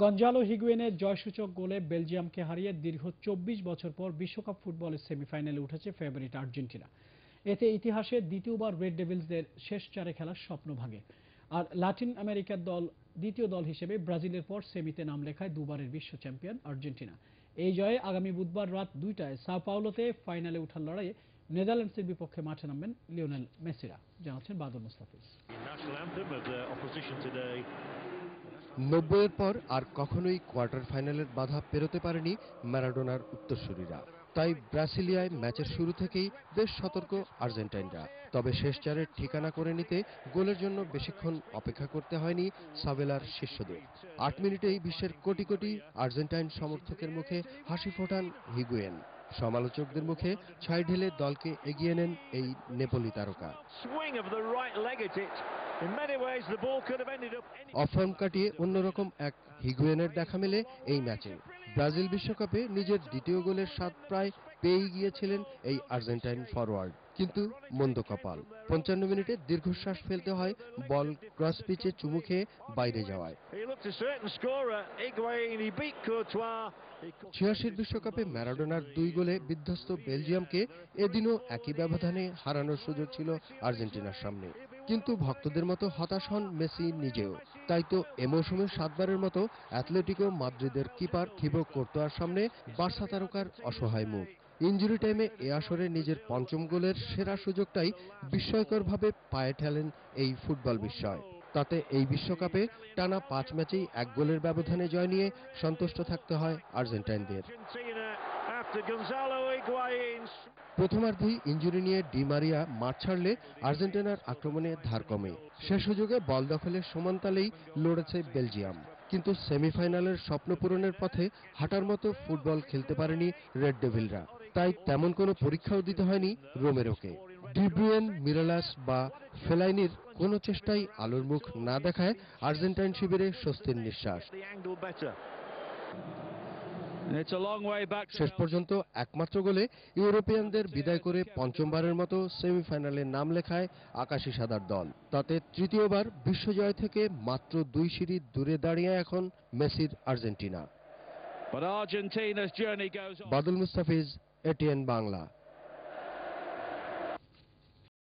Gonzalo হিগুয়েনের জয়সূচক গোলে বেলজিয়ামকে হারিয়ে দীর্ঘ চব্বিশ বছর পর বিশ্বকাপ ফুটবলের সেমিফাইনালে উঠেছে ফেভারিট আর্জেন্টিনা। এতে ইতিহাসে দ্বিতীয়বার রেড ডেভিলসদের শেষ চারে খেলার স্বপ্ন ভাঙে। আর লাতিন আমেরিকার দল, দ্বিতীয় দল হিসেবে ব্রাজিলের পর সেমিতে নাম লেখায় দুবারের বিশ্ব চ্যাম্পিয়ন আর্জেন্টিনা। এই জয়ে আগামী বুধবার রাত দুইটায় সাও পাওলোতে ফাইনালে ওঠার লড়াইয়ে নেদারল্যান্ডসের বিপক্ষে মাঠে নামবেন লিওনেল মেসিরা, জানাচ্ছেন বাদল মুস্তাফিজ। নব্বইয়ের পর আর কখনোই কোয়ার্টার ফাইনালের বাধা পেরোতে পারেনি ম্যারাডোনার উত্তরসূরিরা। তাই ব্রাসিলিয়ায় ম্যাচের শুরু থেকেই বেশ সতর্ক আর্জেন্টাইনরা। তবে শেষ চারের ঠিকানা করে নিতে গোলের জন্য বেশিক্ষণ অপেক্ষা করতে হয়নি সাবেলার শিষ্যদের। আট মিনিটেই বিশ্বের কোটি কোটি আর্জেন্টাইন সমর্থকের মুখে হাসি ফোটান হিগুয়েন সমালোচকদের মুখে ছয় ঢেলে দলকে এগিয়ে নেন এই নেপোলি তারকা. অফর্ম কাটিয়ে অন্যরকম এক হিগুয়েনের দেখা মেলে এই ম্যাচে। ব্রাজিল বিশ্বকাপে নিজের দ্বিতীয় গোলের স্বাদ প্রায় পেয়েই গিয়েছিলেন এই আর্জেন্টাইন ফরওয়ার্ড কিন্তু মন্দ কপাল। পঞ্চান্ন মিনিটে দীর্ঘশ্বাস ফেলতে হয় বল ক্রস পিচে চুমু খেয়ে বাইরে যাওয়ায়। ছিয়াশির বিশ্বকাপে ম্যারাডোনার দুই গোলে বিধ্বস্ত বেলজিয়ামকে এদিনও একই ব্যবধানে হারানোর সুযোগ ছিল আর্জেন্টিনার সামনে। কিন্তু ভক্তদের মতো হতাশ হন মেসি নিজেও। তাই তো এ মৌসুমে সাতবারের মতো অ্যাথলেটিকো মাদ্রিদের কিপার থিবো কোর্তোয়ার সামনে বার্সা তারকার অসহায় মুখ। ইঞ্জুরি টাইমে এ আসরে নিজের পঞ্চম গোলের সেরা সুযোগটাই বিস্ময়করভাবে পায়ে ঠেলেন এই ফুটবল বিস্ময়। তাতে এই বিশ্বকাপে টানা পাঁচ ম্যাচেই এক গোলের ব্যবধানে জয় নিয়ে সন্তুষ্ট থাকতে হয় আর্জেন্টাইনদের। প্রথমার্ধেই ইঞ্জুরি নিয়ে ডি মারিয়া মাঠ ছাড়লে আর্জেন্টিনার আক্রমণে ধার কমে। সে সুযোগে বল দখলের সমানতালেই লড়েছে বেলজিয়াম। কিন্তু সেমিফাইনালের স্বপ্ন পূরণের পথে হাঁটার মতো ফুটবল খেলতে পারেনি রেড ডেভিলরা তাই তেমন কোনো পরীক্ষাও দিতে হয়নি রোমেরোকে। ডিব্রুয়েন মিরালাস বা ফেলাইনির কোনো চেষ্টাই আলোর মুখ না দেখায় আর্জেন্টাইন শিবিরে স্বস্তির নিঃশ্বাস। শেষ পর্যন্ত একমাত্র গোলে ইউরোপিয়ানদের বিদায় করে পঞ্চমবারের মতো সেমিফাইনালে নাম লেখায় আকাশি সাদার দল। তাতে তৃতীয়বার বিশ্বজয় থেকে মাত্র দুই সিঁড়ি দূরে দাঁড়িয়ে এখন মেসির আর্জেন্টিনা। বাদল মুস্তাফিজ এটিএন বাংলা